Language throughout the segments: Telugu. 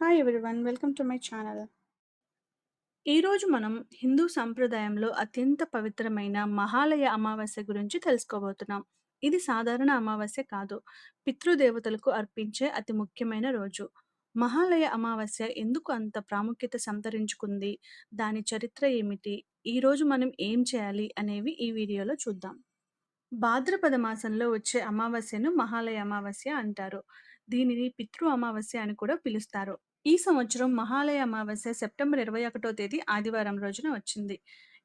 Hi everyone welcome to my channel ఈరోజు మనం హిందూ సంప్రదాయంలో అత్యంత పవిత్రమైన మహాలయ అమావాస్య గురించి తెలుసుకోబోతున్నాం. ఇది సాధారణ అమావాస్య కాదు. పితృదేవతలకు అర్పించే అతి ముఖ్యమైన రోజు. మహాలయ అమావాస్య ఎందుకు అంత ప్రాముఖ్యత సంతరించుకుంది? దాని చరిత్ర ఏమిటి? ఈ రోజు మనం ఏం చేయాలి అనేవి ఈ వీడియోలో చూద్దాం. భాద్రపద మాసంలో వచ్చే అమావాస్యను మహాలయ అమావాస్య అంటారు. దీనిని పితృ అమావాస్య అని కూడా పిలుస్తారు. ఈ సంవత్సరం మహాలయ అమావాస్య సెప్టెంబర్ ఇరవై ఒకటో తేదీ ఆదివారం రోజున వచ్చింది.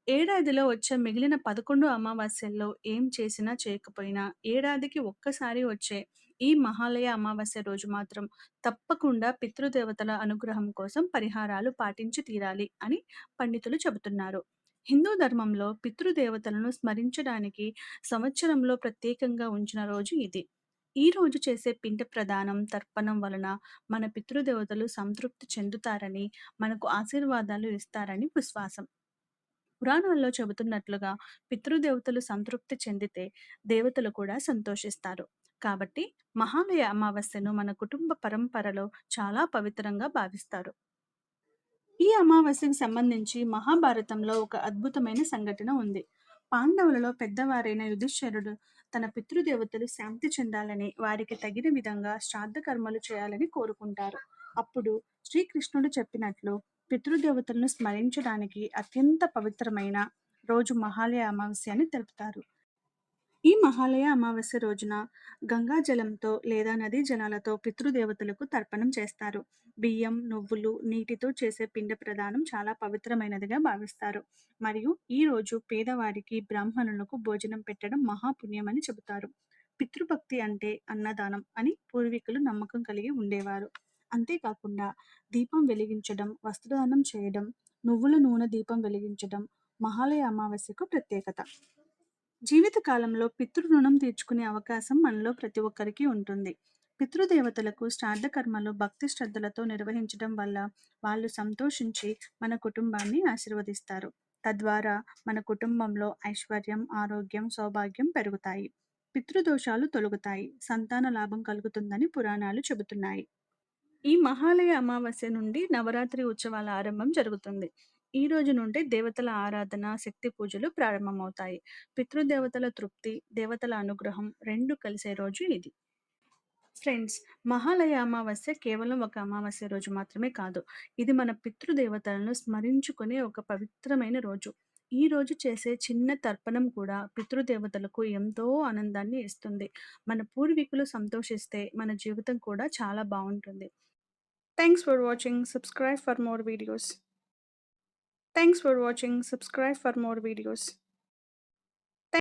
ఏడాదిలో వచ్చే మిగిలిన పదకొండు అమావాస్యల్లో ఏం చేసినా చేయకపోయినా ఏడాదికి ఒక్కసారి వచ్చే ఈ మహాలయ అమావాస్య రోజు మాత్రం తప్పకుండా పితృదేవతల అనుగ్రహం కోసం పరిహారాలు పాటించి తీరాలి అని పండితులు చెబుతున్నారు. హిందూ ధర్మంలో పితృదేవతలను స్మరించడానికి సంవత్సరంలో ప్రత్యేకంగా ఉంచిన రోజు ఇది. ఈ రోజు చేసే పిండ ప్రదానం తర్పణం వలన మన పితృదేవతలు సంతృప్తి చెందుతారని మనకు ఆశీర్వాదాలు ఇస్తారని విశ్వాసం. పురాణాల్లో చెబుతున్నట్లుగా పితృదేవతలు సంతృప్తి చెందితే దేవతలు కూడా సంతోషిస్తారు. కాబట్టి మహాలయ అమావాస్యను మన కుటుంబ పరంపరలో చాలా పవిత్రంగా భావిస్తారు. ఈ అమావాస్యకు సంబంధించి మహాభారతంలో ఒక అద్భుతమైన సంఘటన ఉంది. పాండవులలో పెద్దవారైన యుధిష్ఠరుడు తన పితృదేవతలు శాంతి చెందాలని వారికి తగిన విధంగా శ్రాద్ధ కర్మలు చేయాలని కోరుకుంటారు. అప్పుడు శ్రీకృష్ణుడు చెప్పినట్లు పితృదేవతలను స్మరించడానికి అత్యంత పవిత్రమైన రోజు మహాలయ అమావాస్య అని తెలుపుతారు. ఈ మహాలయ అమావాస్య రోజున గంగా జలంతో లేదా నదీ జలాలతో పితృదేవతలకు తర్పణం చేస్తారు. బియ్యం నువ్వులు నీటితో చేసే పిండ ప్రదానం చాలా పవిత్రమైనదిగా భావిస్తారు. మరియు ఈ రోజు పేదవారికి బ్రాహ్మణులకు భోజనం పెట్టడం మహాపుణ్యమని చెబుతారు. పితృభక్తి అంటే అన్నదానం అని పూర్వీకులు నమ్మకం కలిగి ఉండేవారు. అంతేకాకుండా దీపం వెలిగించడం వస్త్రదానం చేయడం నువ్వుల నూనె దీపం వెలిగించడం మహాలయ అమావాస్యకు ప్రత్యేకత. జీవిత కాలంలో పితృ రుణం తీర్చుకునే అవకాశం మనలో ప్రతి ఒక్కరికి ఉంటుంది. పితృదేవతలకు శ్రాద్ధ కర్మలు భక్తి శ్రద్ధలతో నిర్వహించడం వల్ల వాళ్ళు సంతోషించి మన కుటుంబాన్ని ఆశీర్వదిస్తారు. తద్వారా మన కుటుంబంలో ఐశ్వర్యం ఆరోగ్యం సౌభాగ్యం పెరుగుతాయి. పితృదోషాలు తొలగుతాయి. సంతాన లాభం కలుగుతుందని పురాణాలు చెబుతున్నాయి. ఈ మహాలయ అమావాస్య నుండి నవరాత్రి ఉత్సవాల ఆరంభం జరుగుతుంది. ఈ రోజు నుండి దేవతల ఆరాధన శక్తి పూజలు ప్రారంభమవుతాయి. పితృదేవతల తృప్తి దేవతల అనుగ్రహం రెండు కలిసే రోజు ఇది. ఫ్రెండ్స్ మహాలయ అమావాస్య కేవలం ఒక అమావాస్య రోజు మాత్రమే కాదు. ఇది మన పితృదేవతలను స్మరించుకునే ఒక పవిత్రమైన రోజు. ఈ రోజు చేసే చిన్న తర్పణం కూడా పితృదేవతలకు ఎంతో ఆనందాన్ని ఇస్తుంది. మన పూర్వీకులు సంతోషిస్తే మన జీవితం కూడా చాలా బాగుంటుంది. Thanks for watching. Subscribe for more videos. Thanks for watching subscribe for more videos